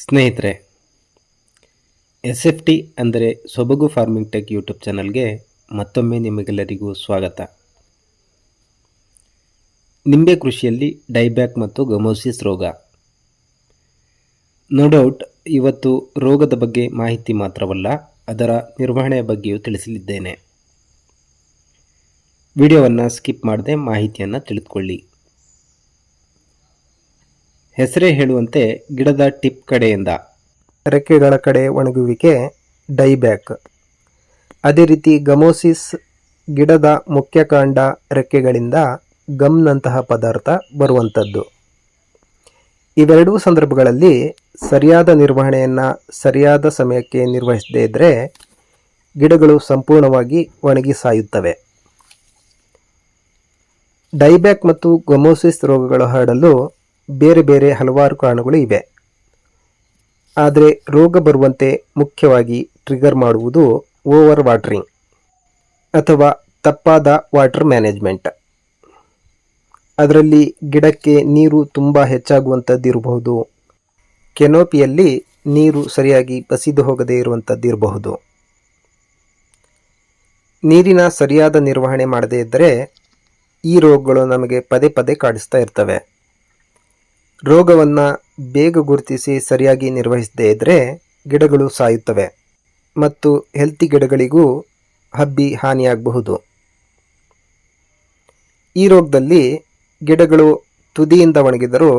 ಸ್ನೇಹಿತರೆ S F T ಅಂದರೆ ಸೊಬಗು ಫಾರ್ಮಿಂಗ್ ಟೆಕ್ ಯೂಟ್ಯೂಬ್ ಚಾನಲ್ಗೆ ಮತ್ತೊಮ್ಮೆ ನಿಮಗೆಲ್ಲರಿಗೂ ಸ್ವಾಗತ. ನಿಂಬೆ ಕೃಷಿಯಲ್ಲಿ ಡೈಬ್ಯಾಕ್ ಮತ್ತು ಗಮೋಸಿಸ್ ರೋಗ. ನೋ ಡೌಟ್, ಇವತ್ತು ರೋಗದ ಬಗ್ಗೆ ಮಾಹಿತಿ ಮಾತ್ರವಲ್ಲ, ಅದರ ನಿರ್ವಹಣೆಯ ಬಗ್ಗೆಯೂ ತಿಳಿಸಲಿದ್ದೇನೆ. ವಿಡಿಯೋವನ್ನು ಸ್ಕಿಪ್ ಮಾಡದೆ ಮಾಹಿತಿಯನ್ನು ತಿಳಿದುಕೊಳ್ಳಿ. ಹೆಸರೇ ಹೇಳುವಂತೆ ಗಿಡದ ಟಿಪ್ ಕಡೆಯಿಂದ. ರೆಕ್ಕೆಗಳ ಕಡೆ ಒಣಗುವಿಕೆ, ಡೈಬ್ಯಾಕ್. ಅದೇ ರೀತಿ ಗಮೋಸಿಸ್ ಗಿಡದ ಮುಖ್ಯ ಕಾಂಡ ರೆಕ್ಕೆಗಳಿಂದ ಗಮ್ನಂತಹ ಪದಾರ್ಥ ಬರುವಂಥದ್ದು. ಇವೆರಡೂ ಸಂದರ್ಭಗಳಲ್ಲಿ ಸರಿಯಾದ ನಿರ್ವಹಣೆಯನ್ನು ಸರಿಯಾದ ಸಮಯಕ್ಕೆ ನಿರ್ವಹಿಸದೇ ಇದ್ದರೆ ಗಿಡಗಳು ಸಂಪೂರ್ಣವಾಗಿ ಒಣಗಿ ಸಾಯುತ್ತವೆ. ಡೈಬ್ಯಾಕ್ ಮತ್ತು ಗೊಮೋಸಿಸ್ ರೋಗಗಳು ಹರಡಲು ಬೇರೆ ಬೇರೆ ಹಲವಾರು ಕಾರಣಗಳು ಇವೆ. ಆದರೆ ರೋಗ ಬರುವಂತೆ ಮುಖ್ಯವಾಗಿ ಟ್ರಿಗರ್ ಮಾಡುವುದು ಓವರ್ ವಾಟರಿಂಗ್ ಅಥವಾ ತಪ್ಪಾದ ವಾಟರ್ ಮ್ಯಾನೇಜ್ಮೆಂಟ್ ಅದರಲ್ಲಿ ಗಿಡಕ್ಕೆ ನೀರು ತುಂಬ ಹೆಚ್ಚಾಗುವಂಥದ್ದು ಇರಬಹುದು. ಕೆನೋಪಿಯಲ್ಲಿ ನೀರು ಸರಿಯಾಗಿ ಬಸಿದು ಹೋಗದೇ ಇರುವಂಥದ್ದು ಇರಬಹುದು. ನೀರಿನ ಸರಿಯಾದ ನಿರ್ವಹಣೆ ಮಾಡದೇ ಇದ್ದರೆ ಈ ರೋಗಗಳು ನಮಗೆ ಪದೇ ಪದೇ ಕಾಡಿಸ್ತಾ ಇರ್ತವೆ. ರೋಗವನ್ನು ಬೇಗ ಗುರುತಿಸಿ ಸರಿಯಾಗಿ ನಿರ್ವಹಿಸದೇ ಇದ್ದರೆ ಗಿಡಗಳು ಸಾಯುತ್ತವೆ ಮತ್ತು ಹೆಲ್ತಿ ಗಿಡಗಳಿಗೂ ಹಬ್ಬಿ ಹಾನಿಯಾಗಬಹುದು. ಈ ರೋಗದಲ್ಲಿ ಗಿಡಗಳು ತುದಿಯಿಂದ ಒಣಗಿದರೂ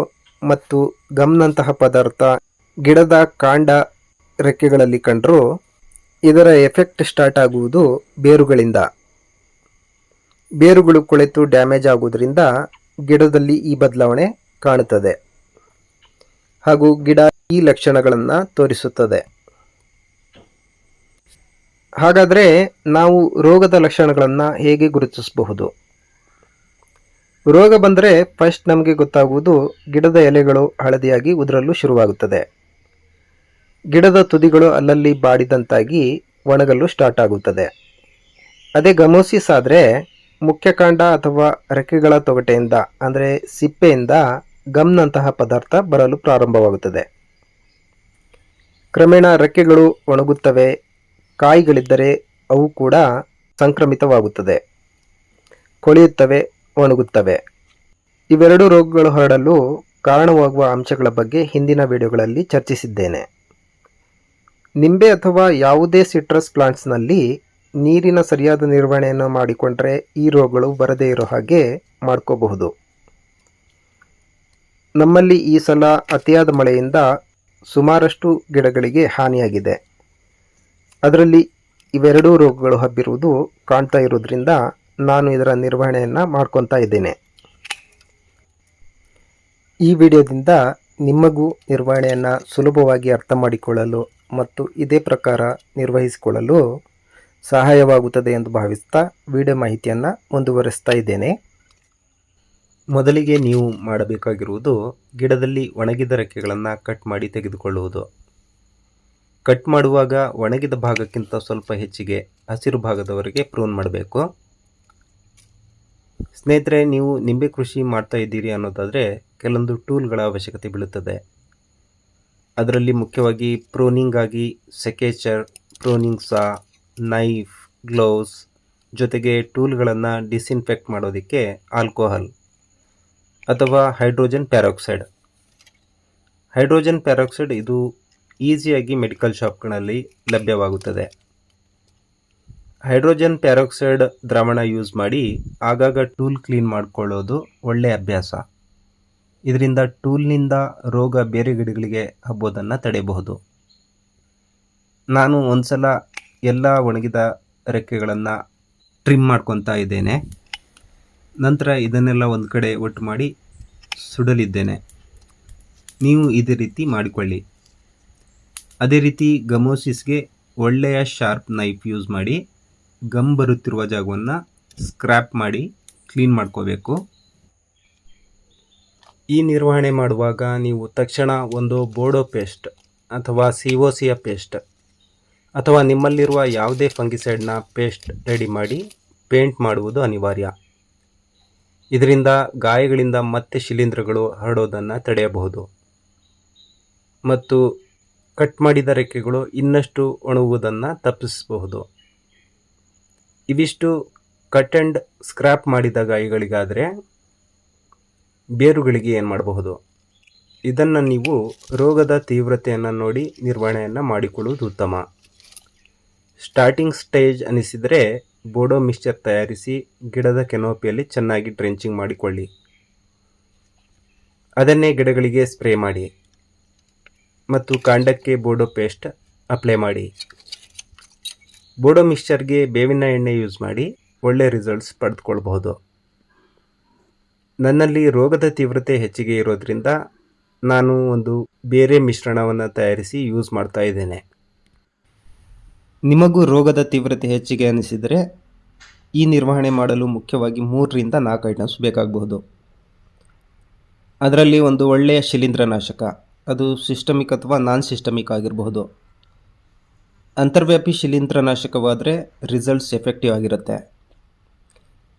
ಮತ್ತು ಗಮ್ನಂತಹ ಪದಾರ್ಥ ಗಿಡದ ಕಾಂಡ ರೆಕ್ಕೆಗಳಲ್ಲಿ ಕಂಡರೂ ಇದರ ಎಫೆಕ್ಟ್ ಸ್ಟಾರ್ಟ್ ಆಗುವುದು ಬೇರುಗಳಿಂದ. ಬೇರುಗಳು ಕೊಳೆತು ಡ್ಯಾಮೇಜ್ ಆಗುವುದರಿಂದ ಗಿಡದಲ್ಲಿ ಈ ಬದಲಾವಣೆ ಕಾಣುತ್ತದೆ. ಹಾಗೂ ಗಿಡ ಈ ಲಕ್ಷಣಗಳನ್ನು ತೋರಿಸುತ್ತದೆ. ಹಾಗಾದರೆ ನಾವು ರೋಗದ ಲಕ್ಷಣಗಳನ್ನು ಹೇಗೆ ಗುರುತಿಸಬಹುದು? ರೋಗ ಬಂದರೆ ಫಸ್ಟ್ ನಮಗೆ ಗೊತ್ತಾಗುವುದು ಗಿಡದ ಎಲೆಗಳು ಹಳದಿಯಾಗಿ ಉದುರಲು ಶುರುವಾಗುತ್ತದೆ. ಗಿಡದ ತುದಿಗಳು ಅಲ್ಲಲ್ಲಿ ಬಾಡಿದಂತಾಗಿ ಒಣಗಲು ಸ್ಟಾರ್ಟ್ ಆಗುತ್ತದೆ. ಅದೇ ಗಮೋಸಿಸ್ ಆದರೆ ಮುಖ್ಯಕಾಂಡ ಅಥವಾ ರೆಕ್ಕೆಗಳ ತೊಗಟೆಯಿಂದ, ಅಂದರೆ ಸಿಪ್ಪೆಯಿಂದ ಗಮ್ನಂತಹ ಪದಾರ್ಥ ಬರಲು ಪ್ರಾರಂಭವಾಗುತ್ತದೆ. ಕ್ರಮೇಣ ರೆಕ್ಕೆಗಳು ಒಣಗುತ್ತವೆ, ಕಾಯಿಗಳಿದ್ದರೆ ಅವು ಕೂಡ ಸಂಕ್ರಮಿತವಾಗುತ್ತದೆ. ಕೊಳೆಯುತ್ತವೆ, ಒಣಗುತ್ತವೆ. ಇವೆರಡೂ ರೋಗಗಳು ಹರಡಲು ಕಾರಣವಾಗುವ ಅಂಶಗಳ ಬಗ್ಗೆ ಹಿಂದಿನ ವಿಡಿಯೋಗಳಲ್ಲಿ ಚರ್ಚಿಸಿದ್ದೇನೆ. ನಿಂಬೆ ಅಥವಾ ಯಾವುದೇ ಸಿಟ್ರಸ್ ಪ್ಲಾಂಟ್ಸ್ನಲ್ಲಿ ನೀರಿನ ಸರಿಯಾದ ನಿರ್ವಹಣೆಯನ್ನು ಮಾಡಿಕೊಂಡ್ರೆ ಈ ರೋಗಗಳು ಬರದೇ ಇರೋ ಹಾಗೆ ಮಾಡ್ಕೋಬಹುದು. ನಮ್ಮಲ್ಲಿ ಈ ಸಲ ಅತಿಯಾದ ಮಳೆಯಿಂದ ಸುಮಾರಷ್ಟು ಗಿಡಗಳಿಗೆ ಹಾನಿಯಾಗಿದೆ. ಅದರಲ್ಲಿ ಇವೆರಡೂ ರೋಗಗಳು ಹಬ್ಬಿರುವುದು ಕಾಣ್ತಾ ಇರೋದ್ರಿಂದ ನಾನು ಇದರ ನಿರ್ವಹಣೆಯನ್ನು ಮಾಡ್ಕೊತಾ ಇದ್ದೇನೆ. ಈ ವಿಡಿಯೋದಿಂದ ನಿಮಗೂ ನಿರ್ವಹಣೆಯನ್ನು ಸುಲಭವಾಗಿ ಅರ್ಥ ಮಾಡಿಕೊಳ್ಳಲು ಮತ್ತು ಇದೇ ಪ್ರಕಾರ ನಿರ್ವಹಿಸಿಕೊಳ್ಳಲು ಸಹಾಯವಾಗುತ್ತದೆ ಎಂದು ಭಾವಿಸ್ತಾ ವಿಡಿಯೋ ಮಾಹಿತಿಯನ್ನು ಮುಂದುವರಿಸ್ತಾ ಇದ್ದೇನೆ. ಮೊದಲಿಗೆ ನೀವು ಮಾಡಬೇಕಾಗಿರುವುದು ಗಿಡದಲ್ಲಿ ಒಣಗಿದ ರೆಕ್ಕೆಗಳನ್ನು ಕಟ್ ಮಾಡಿ ತೆಗೆದುಕೊಳ್ಳುವುದು. ಕಟ್ ಮಾಡುವಾಗ ಒಣಗಿದ ಭಾಗಕ್ಕಿಂತ ಸ್ವಲ್ಪ ಹೆಚ್ಚಿಗೆ ಹಸಿರು ಭಾಗದವರೆಗೆ ಪ್ರೂನ್ ಮಾಡಬೇಕು. ಸ್ನೇಹಿತರೆ, ನೀವು ನಿಂಬೆ ಕೃಷಿ ಮಾಡ್ತಾ ಇದ್ದೀರಿ ಅನ್ನೋದಾದರೆ ಕೆಲವೊಂದು ಟೂಲ್ಗಳ ಅವಶ್ಯಕತೆ ಬೀಳುತ್ತದೆ. ಅದರಲ್ಲಿ ಮುಖ್ಯವಾಗಿ ಪ್ರೋನಿಂಗಾಗಿ secateur pruning saw knife gloves ಜೊತೆಗೆ ಟೂಲ್ಗಳನ್ನು ಡಿಸ್ಇನ್ಫೆಕ್ಟ್ ಮಾಡೋದಕ್ಕೆ ಆಲ್ಕೋಹಾಲ್ ಅಥವಾ ಹೈಡ್ರೋಜನ್ ಪ್ಯಾರಾಕ್ಸೈಡ್ ಹೈಡ್ರೋಜನ್ ಪ್ಯಾರಾಕ್ಸೈಡ್ ಇದು ಈಸಿಯಾಗಿ ಮೆಡಿಕಲ್ ಶಾಪ್ಗಳಲ್ಲಿ ಲಭ್ಯವಾಗುತ್ತದೆ. ಹೈಡ್ರೋಜನ್ ಪ್ಯಾರಾಕ್ಸೈಡ್ ದ್ರಾವಣ ಯೂಸ್ ಮಾಡಿ ಆಗಾಗ ಟೂಲ್ ಕ್ಲೀನ್ ಮಾಡಿಕೊಳ್ಳೋದು ಒಳ್ಳೆಯ ಅಭ್ಯಾಸ. ಇದರಿಂದ ಟೂಲ್ನಿಂದ ರೋಗ ಬೇರೆ ಗಿಡಗಳಿಗೆ ಹಬ್ಬೋದನ್ನು ತಡೆಯಬಹುದು. ನಾನು ಒಂದು ಸಲ ಎಲ್ಲ ಒಣಗಿದ ರೆಕ್ಕೆಗಳನ್ನು ಟ್ರಿಮ್ ಮಾಡ್ಕೊತಾ ಇದ್ದೇನೆ. ನಂತರ ಇದನ್ನೆಲ್ಲ ಒಂದು ಕಡೆ ಒಟ್ಟು ಮಾಡಿ ಸುಡಲಿದ್ದೇನೆ. ನೀವು ಇದೇ ರೀತಿ ಮಾಡಿಕೊಳ್ಳಿ. ಅದೇ ರೀತಿ ಗಮೋಸಿಸ್ಗೆ ಒಳ್ಳೆಯ ಶಾರ್ಪ್ ನೈಫ್ ಯೂಸ್ ಮಾಡಿ, ಗಮ್ ಬರುತ್ತಿರುವ ಜಾಗವನ್ನು ಸ್ಕ್ರ್ಯಾಪ್ ಮಾಡಿ ಕ್ಲೀನ್ ಮಾಡ್ಕೋಬೇಕು. ಈ ನಿರ್ವಹಣೆ ಮಾಡುವಾಗ ನೀವು ತಕ್ಷಣ ಒಂದು ಬೋಡೋ ಪೇಸ್ಟ್ ಅಥವಾ ಸಿ ಒ ಸಿಯ ಪೇಸ್ಟ್ ಅಥವಾ ನಿಮ್ಮಲ್ಲಿರುವ ಯಾವುದೇ ಫಂಗಿಸೈಡ್ನ ಪೇಸ್ಟ್ ರೆಡಿ ಮಾಡಿ ಪೇಂಟ್ ಮಾಡುವುದು ಅನಿವಾರ್ಯ. ಇದರಿಂದ ಗಾಯಗಳಿಂದ ಮತ್ತೆ ಶಿಲೀಂಧ್ರಗಳು ಹರಡೋದನ್ನು ತಡೆಯಬಹುದು. ಮತ್ತು ಕಟ್ ಮಾಡಿದ ರೆಕ್ಕೆಗಳು ಇನ್ನಷ್ಟು ಒಣಗುವುದನ್ನು ತಪ್ಪಿಸಬಹುದು. ಇವಿಷ್ಟು ಕಟ್ ಆ್ಯಂಡ್ ಸ್ಕ್ರ್ಯಾಪ್ ಮಾಡಿದ ಗಾಯಗಳಿಗಾದರೆ ಬೇರುಗಳಿಗೆ ಏನು ಮಾಡಬಹುದು? ಇದನ್ನು ನೀವು ರೋಗದ ತೀವ್ರತೆಯನ್ನು ನೋಡಿ ನಿರ್ವಹಣೆಯನ್ನು ಮಾಡಿಕೊಳ್ಳುವುದು ಉತ್ತಮ. ಸ್ಟಾರ್ಟಿಂಗ್ ಸ್ಟೇಜ್ ಅನಿಸಿದರೆ ಬೋಡೋ ಮಿಕ್ಸ್ಚರ್ ತಯಾರಿಸಿ ಗಿಡದ ಕೆನೋಪಿಯಲ್ಲಿ ಚೆನ್ನಾಗಿ ಡ್ರೆಂಚಿಂಗ್ ಮಾಡಿಕೊಳ್ಳಿ. ಅದನ್ನೇ ಗಿಡಗಳಿಗೆ ಸ್ಪ್ರೇ ಮಾಡಿ ಮತ್ತು ಕಾಂಡಕ್ಕೆ ಬೋಡೋ ಪೇಸ್ಟ್ ಅಪ್ಲೈ ಮಾಡಿ. ಬೋಡೋ ಮಿಕ್ಸ್ಚರ್ಗೆ ಬೇವಿನ ಎಣ್ಣೆ ಯೂಸ್ ಮಾಡಿ ಒಳ್ಳೆ ರಿಸಲ್ಟ್ಸ್ ಪಡೆದುಕೊಳ್ಬಹುದು. ನನ್ನಲ್ಲಿ ರೋಗದ ತೀವ್ರತೆ ಹೆಚ್ಚಿಗೆ ಇರೋದ್ರಿಂದ ನಾನು ಒಂದು ಬೇರೆ ಮಿಶ್ರಣವನ್ನು ತಯಾರಿಸಿ ಯೂಸ್ ಮಾಡ್ತಾ ಇದ್ದೇನೆ. ನಿಮಗೂ ರೋಗದ ತೀವ್ರತೆ ಹೆಚ್ಚಿಗೆ ಅನಿಸಿದರೆ ಈ ನಿರ್ವಹಣೆ ಮಾಡಲು ಮುಖ್ಯವಾಗಿ ಮೂರರಿಂದ ನಾಲ್ಕು ಐಟಮ್ಸ್ ಬೇಕಾಗಬಹುದು. ಅದರಲ್ಲಿ ಒಂದು ಒಳ್ಳೆಯ ಶಿಲೀಂಧ್ರನಾಶಕ, ಅದು ಸಿಸ್ಟಮಿಕ್ ಅಥವಾ ನಾನ್ ಸಿಸ್ಟಮಿಕ್ ಆಗಿರಬಹುದು. ಅಂತರ್ವ್ಯಾಪಿ ಶಿಲೀಂಧ್ರನಾಶಕವಾದರೆ ರಿಸಲ್ಟ್ಸ್ ಎಫೆಕ್ಟಿವ್ ಆಗಿರುತ್ತೆ.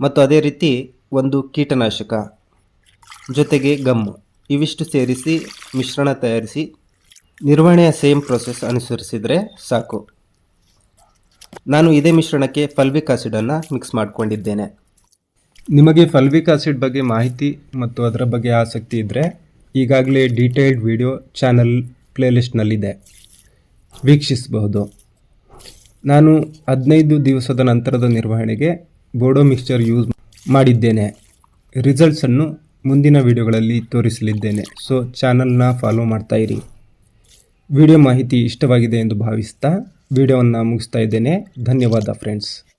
ಮತ್ತು ಅದೇ ರೀತಿ ಒಂದು ಕೀಟನಾಶಕ, ಜೊತೆಗೆ ಗಮ್ಮು ಇವಿಷ್ಟು ಸೇರಿಸಿ, ಮಿಶ್ರಣ ತಯಾರಿಸಿ, ನಿರ್ವಹಣೆಯ ಸೇಮ್ ಪ್ರೊಸೆಸ್ ಅನುಸರಿಸಿದರೆ ಸಾಕು. ನಾನು ಇದೇ ಮಿಶ್ರಣಕ್ಕೆ ಫಲ್ವಿಕ್ ಆಸಿಡನ್ನು ಮಿಕ್ಸ್ ಮಾಡಿಕೊಂಡಿದ್ದೇನೆ. ನಿಮಗೆ ಫಲ್ವಿಕ್ ಆಸಿಡ್ ಬಗ್ಗೆ ಮಾಹಿತಿ ಮತ್ತು ಅದರ ಬಗ್ಗೆ ಆಸಕ್ತಿ ಇದ್ದರೆ ಈಗಾಗಲೇ ಡೀಟೇಲ್ಡ್ ವಿಡಿಯೋ ಚಾನಲ್ ಪ್ಲೇಲಿಸ್ಟ್ನಲ್ಲಿದೆ. ವೀಕ್ಷಿಸಬಹುದು. ನಾನು ಹದಿನೈದು ದಿವಸದ ನಂತರದ ನಿರ್ವಹಣೆಗೆ ಬೋಡೋ ಮಿಕ್ಸ್ಚರ್ ಯೂಸ್ ಮಾಡಿದ್ದೇನೆ. ರಿಸಲ್ಟ್ಸನ್ನು ಮುಂದಿನ ವಿಡಿಯೋಗಳಲ್ಲಿ ತೋರಿಸಲಿದ್ದೇನೆ. ಸೊ, ಚಾನಲ್ನ ಫಾಲೋ ಮಾಡ್ತಾಯಿರಿ ವಿಡಿಯೋ ಮಾಹಿತಿ ಇಷ್ಟವಾಗಿದೆ ಎಂದು ಭಾವಿಸ್ತಾ ವಿಡಿಯೋವನ್ನು ಮುಗಿಸ್ತಾ ಇದ್ದೇನೆ. ಧನ್ಯವಾದ ಫ್ರೆಂಡ್ಸ್